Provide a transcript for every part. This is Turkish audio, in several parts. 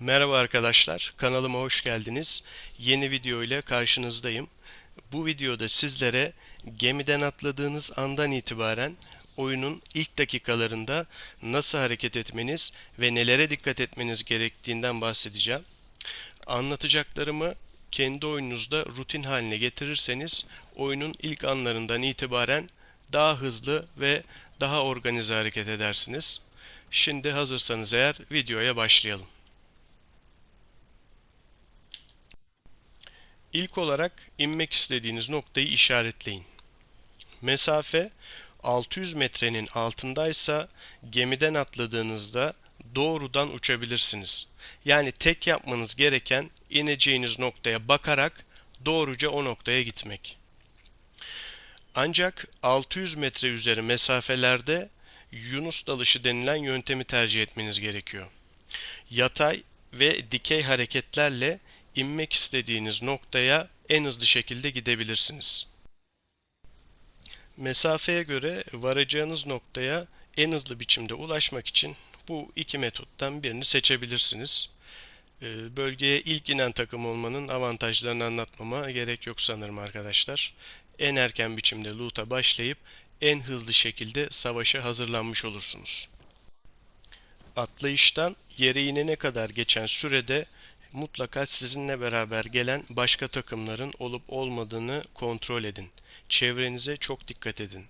Merhaba arkadaşlar, kanalıma hoş geldiniz. Yeni video ile karşınızdayım. Bu videoda sizlere gemiden atladığınız andan itibaren oyunun ilk dakikalarında nasıl hareket etmeniz ve nelere dikkat etmeniz gerektiğinden bahsedeceğim. Anlatacaklarımı kendi oyununuzda rutin haline getirirseniz oyunun ilk anlarından itibaren daha hızlı ve daha organize hareket edersiniz. Şimdi hazırsanız eğer videoya başlayalım. İlk olarak inmek istediğiniz noktayı işaretleyin. Mesafe 600 metrenin altındaysa gemiden atladığınızda doğrudan uçabilirsiniz. Yani tek yapmanız gereken ineceğiniz noktaya bakarak doğruca o noktaya gitmek. Ancak 600 metre üzeri mesafelerde Yunus dalışı denilen yöntemi tercih etmeniz gerekiyor. Yatay ve dikey hareketlerle inmek istediğiniz noktaya en hızlı şekilde gidebilirsiniz. Mesafeye göre varacağınız noktaya en hızlı biçimde ulaşmak için bu iki metottan birini seçebilirsiniz. Ee, bölgeye ilk inen takım olmanın avantajlarını anlatmama gerek yok sanırım arkadaşlar. En erken biçimde loot'a başlayıp en hızlı şekilde savaşa hazırlanmış olursunuz. Atlayıştan yere inene kadar geçen sürede mutlaka sizinle beraber gelen başka takımların olup olmadığını kontrol edin. Çevrenize çok dikkat edin.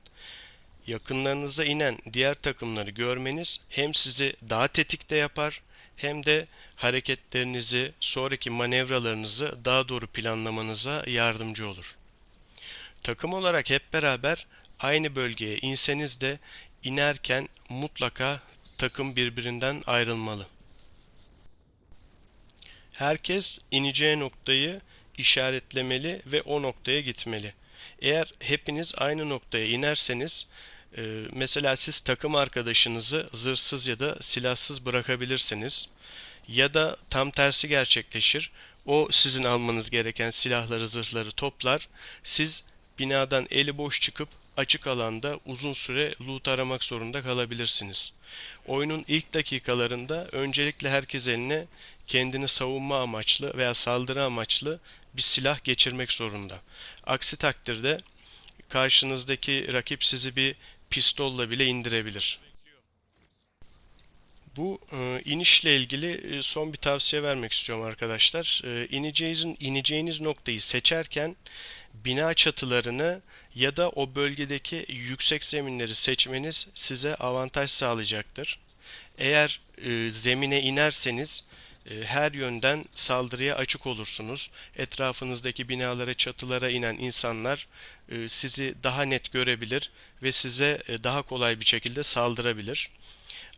Yakınlarınıza inen diğer takımları görmeniz hem sizi daha tetikte yapar hem de hareketlerinizi, sonraki manevralarınızı daha doğru planlamanıza yardımcı olur. Takım olarak hep beraber aynı bölgeye inseniz de inerken mutlaka takım birbirinden ayrılmalı. Herkes ineceği noktayı işaretlemeli ve o noktaya gitmeli. Eğer hepiniz aynı noktaya inerseniz e, mesela siz takım arkadaşınızı zırhsız ya da silahsız bırakabilirsiniz. Ya da tam tersi gerçekleşir. O sizin almanız gereken silahları, zırhları toplar. Siz binadan eli boş çıkıp açık alanda uzun süre loot aramak zorunda kalabilirsiniz. Oyunun ilk dakikalarında öncelikle herkes eline kendini savunma amaçlı veya saldırı amaçlı bir silah geçirmek zorunda. Aksi takdirde karşınızdaki rakip sizi bir pistolla bile indirebilir. Bu e, inişle ilgili e, son bir tavsiye vermek istiyorum arkadaşlar. E, ineceğiniz, ineceğiniz noktayı seçerken bina çatılarını ya da o bölgedeki yüksek zeminleri seçmeniz size avantaj sağlayacaktır. Eğer e, zemine inerseniz e, her yönden saldırıya açık olursunuz. Etrafınızdaki binalara, çatılara inen insanlar e, sizi daha net görebilir ve size e, daha kolay bir şekilde saldırabilir.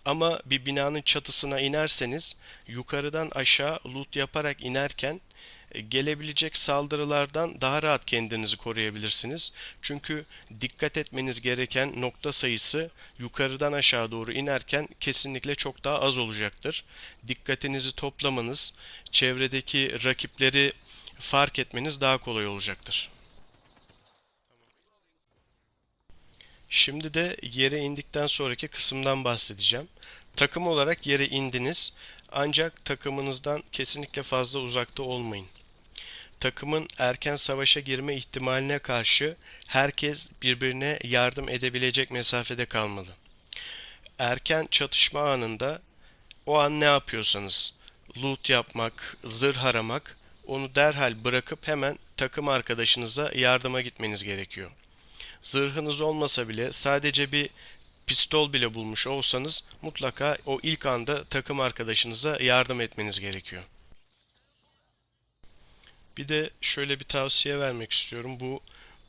Ama bir binanın çatısına inerseniz yukarıdan aşağı loot yaparak inerken gelebilecek saldırılardan daha rahat kendinizi koruyabilirsiniz. Çünkü dikkat etmeniz gereken nokta sayısı yukarıdan aşağı doğru inerken kesinlikle çok daha az olacaktır. Dikkatinizi toplamanız, çevredeki rakipleri fark etmeniz daha kolay olacaktır. Şimdi de yere indikten sonraki kısımdan bahsedeceğim. Takım olarak yere indiniz ancak takımınızdan kesinlikle fazla uzakta olmayın takımın erken savaşa girme ihtimaline karşı herkes birbirine yardım edebilecek mesafede kalmalı. Erken çatışma anında o an ne yapıyorsanız loot yapmak, zırh aramak onu derhal bırakıp hemen takım arkadaşınıza yardıma gitmeniz gerekiyor. Zırhınız olmasa bile sadece bir pistol bile bulmuş olsanız mutlaka o ilk anda takım arkadaşınıza yardım etmeniz gerekiyor. Bir de şöyle bir tavsiye vermek istiyorum. Bu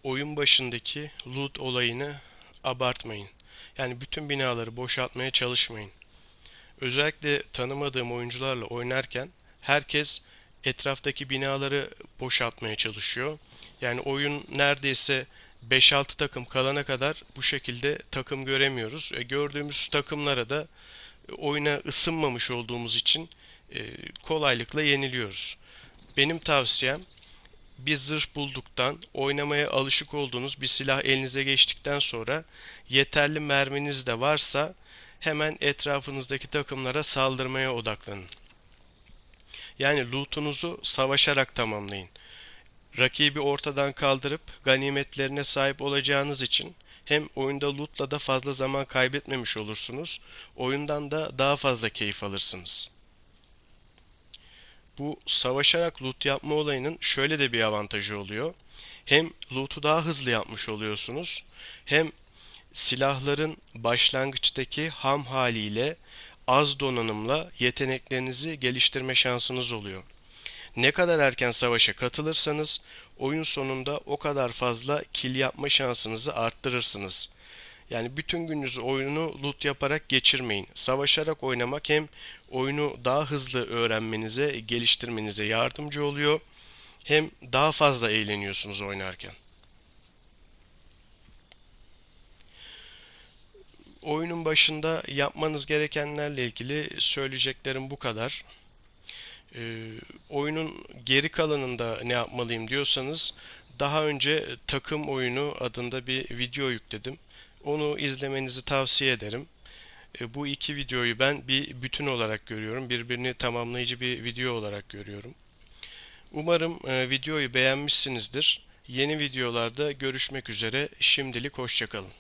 oyun başındaki loot olayını abartmayın. Yani bütün binaları boşaltmaya çalışmayın. Özellikle tanımadığım oyuncularla oynarken herkes etraftaki binaları boşaltmaya çalışıyor. Yani oyun neredeyse 5-6 takım kalana kadar bu şekilde takım göremiyoruz. E, gördüğümüz takımlara da oyuna ısınmamış olduğumuz için e, kolaylıkla yeniliyoruz. Benim tavsiyem bir zırh bulduktan, oynamaya alışık olduğunuz bir silah elinize geçtikten sonra yeterli merminiz de varsa hemen etrafınızdaki takımlara saldırmaya odaklanın. Yani lootunuzu savaşarak tamamlayın. Rakibi ortadan kaldırıp ganimetlerine sahip olacağınız için hem oyunda lootla da fazla zaman kaybetmemiş olursunuz. Oyundan da daha fazla keyif alırsınız. Bu savaşarak loot yapma olayının şöyle de bir avantajı oluyor. Hem loot'u daha hızlı yapmış oluyorsunuz. Hem silahların başlangıçtaki ham haliyle az donanımla yeteneklerinizi geliştirme şansınız oluyor. Ne kadar erken savaşa katılırsanız oyun sonunda o kadar fazla kill yapma şansınızı arttırırsınız. Yani bütün gününüzü oyunu loot yaparak geçirmeyin. Savaşarak oynamak hem oyunu daha hızlı öğrenmenize, geliştirmenize yardımcı oluyor. Hem daha fazla eğleniyorsunuz oynarken. Oyunun başında yapmanız gerekenlerle ilgili söyleyeceklerim bu kadar. Ee, oyunun geri kalanında ne yapmalıyım diyorsanız daha önce takım oyunu adında bir video yükledim. Onu izlemenizi tavsiye ederim. E, bu iki videoyu ben bir bütün olarak görüyorum. Birbirini tamamlayıcı bir video olarak görüyorum. Umarım e, videoyu beğenmişsinizdir. Yeni videolarda görüşmek üzere. Şimdilik hoşçakalın.